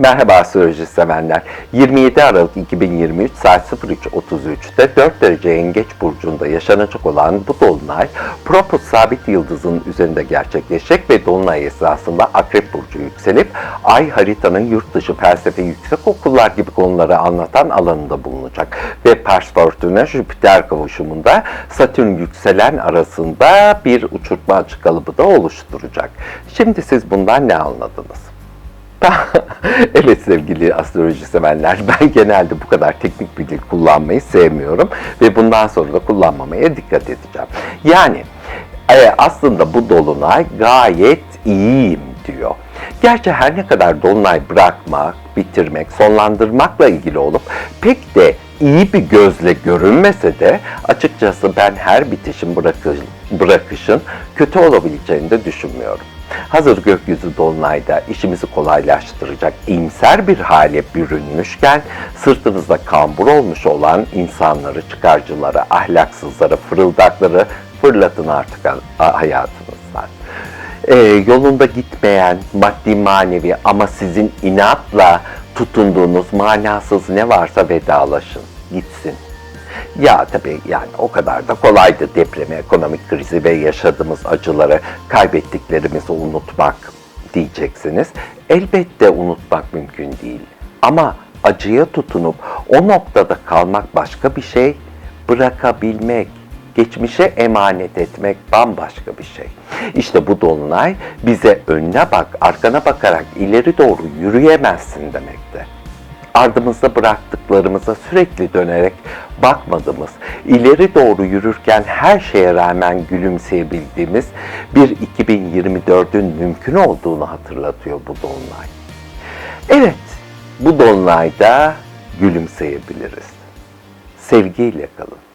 Merhaba astroloji sevenler. 27 Aralık 2023 saat 03.33'te 4 derece yengeç burcunda yaşanacak olan bu dolunay Propus sabit yıldızın üzerinde gerçekleşecek ve dolunay esnasında Akrep burcu yükselip ay haritanın yurt dışı felsefe yüksek okullar gibi konuları anlatan alanında bulunacak ve Pers Fortuna Jüpiter kavuşumunda Satürn yükselen arasında bir uçurtma açık kalıbı da oluşturacak. Şimdi siz bundan ne anladınız? evet sevgili astroloji sevenler ben genelde bu kadar teknik bilgi kullanmayı sevmiyorum ve bundan sonra da kullanmamaya dikkat edeceğim. Yani e, aslında bu dolunay gayet iyiyim diyor. Gerçi her ne kadar dolunay bırakmak, bitirmek, sonlandırmakla ilgili olup pek de iyi bir gözle görünmese de açıkçası ben her bitişin bırakış, bırakışın kötü olabileceğini de düşünmüyorum. Hazır gökyüzü dolunayda işimizi kolaylaştıracak iyimser bir hale bürünmüşken sırtınızda kambur olmuş olan insanları, çıkarcıları, ahlaksızları, fırıldakları fırlatın artık hayatınızdan. Ee, yolunda gitmeyen maddi manevi ama sizin inatla tutunduğunuz manasız ne varsa vedalaşın, gitsin. Ya tabii yani o kadar da kolaydı depremi, ekonomik krizi ve yaşadığımız acıları, kaybettiklerimizi unutmak diyeceksiniz. Elbette unutmak mümkün değil. Ama acıya tutunup o noktada kalmak başka bir şey, bırakabilmek, geçmişe emanet etmek bambaşka bir şey. İşte bu dolunay bize önüne bak, arkana bakarak ileri doğru yürüyemezsin demekte ardımızda bıraktıklarımıza sürekli dönerek bakmadığımız, ileri doğru yürürken her şeye rağmen gülümseyebildiğimiz bir 2024'ün mümkün olduğunu hatırlatıyor bu dolunay. Evet, bu dolunayda gülümseyebiliriz. Sevgiyle kalın.